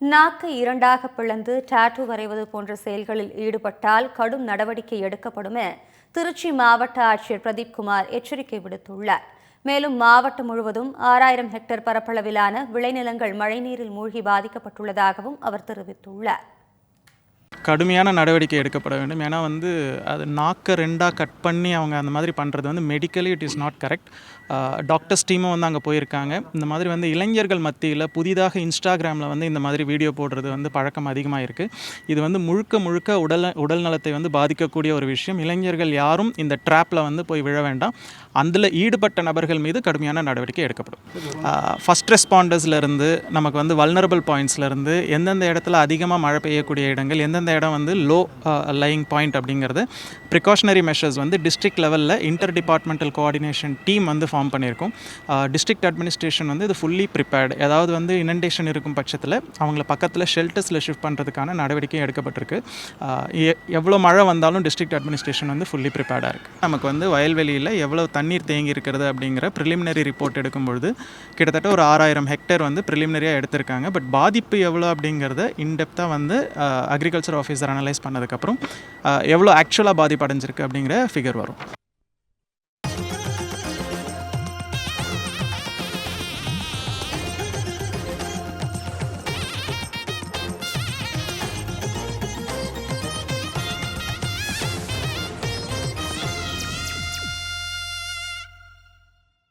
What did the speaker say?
நாக்கை இரண்டாக பிளந்து டாட்டூ வரைவது போன்ற செயல்களில் ஈடுபட்டால் கடும் நடவடிக்கை எடுக்கப்படும் என திருச்சி மாவட்ட ஆட்சியர் பிரதீப் குமார் எச்சரிக்கை விடுத்துள்ளார். மேலும் மாவட்டம் முழுவதும் ஆறாயிரம் ஹெக்டேர் பரப்பளவிலான விளைநிலங்கள் மழைநீரில் மூழ்கி பாதிக்கப்பட்டுள்ளதாகவும் அவர் தெரிவித்துள்ளார். கடுமையான நடவடிக்கை எடுக்கப்பட வேண்டும். ஏன்னா வந்து அது நாக்கை ரெண்டாக கட் பண்ணி அவங்க அந்த மாதிரி பண்ணுறது வந்து medically it is not correct doctors டீமும் வந்து அங்கே போயிருக்காங்க. இந்த மாதிரி வந்து இளைஞர்கள் மத்தியில் புதிதாக இன்ஸ்டாகிராமில் வந்து இந்த மாதிரி வீடியோ போடுறது வந்து பழக்கம் அதிகமாக இருக்குது இது வந்து முழுக்க முழுக்க உடல் உடல் நலத்தை வந்து பாதிக்கக்கூடிய ஒரு விஷயம். இளைஞர்கள் யாரும் இந்த ட்ராப்பில் வந்து போய் விழ வேண்டாம். அதில் ஈடுபட்ட நபர்கள் மீது கடுமையான நடவடிக்கை எடுக்கப்படும். ஃபஸ்ட் ரெஸ்பாண்டர்ஸ்லேருந்து நமக்கு வந்து வல்னரபிள் பாயிண்ட்ஸ்லேருந்து எந்தெந்த இடத்துல அதிகமாக மழை பெய்யக்கூடிய இடங்கள் எந்தெந்த இடம் வந்து லோ லையிங் பாயிண்ட் அப்படிங்கிறது. ப்ரிகாஷனரி மெஷர்ஸ் வந்து டிஸ்ட்ரிக்ட் லெவலில் இன்டர் டிபார்ட்மெண்டல் கோஆர்டினேஷன் டீம் வந்து ஃபார்ம் பண்ணியிருக்கோம். டிஸ்ட்ரிக்ட் அட்மினிஸ்ட்ரேஷன் வந்து இது ஃபுல்லி ப்ரிப்பேர்டு ஏதாவது வந்து இனண்டேஷன் இருக்கும் பட்சத்தில் அவங்கள பக்கத்தில் ஷெல்டர்ஸில் ஷிஃப்ட் பண்ணுறதுக்கான நடவடிக்கை எடுக்கப்பட்டிருக்கு. Uh, எவ்வளோ மழை வந்தாலும் டிஸ்ட்ரிக்ட் அட்மினிஸ்ட்ரேஷன் வந்து ஃபுல்லி ப்ரிப்பேர்டாக இருக்குது நமக்கு வந்து வயல்வெளியில் எவ்வளோ தண்ணீர் தேங்கி இருக்கிறது அப்படிங்கிற ப்ரிலிமினரி ரிப்போர்ட் எடுக்கும்பொழுது கிட்டத்தட்ட ஒரு ஆறாயிரம் ஹெக்டேர் வந்து ப்ரிலிமினரியாக எடுத்திருக்காங்க. பட் பாதிப்பு எவ்வளோ அப்படிங்கிறத இன்டெப்த்தாக வந்து uh, அக்ரிகல்ச்சர் ஆஃபீஸர் அனலைஸ் பண்ணதுக்கப்புறம் எவ்வளோ ஆக்சுவலாக பாதிப்படைஞ்சிருக்கு அப்படிங்கிற ஃபிகர் வரும்.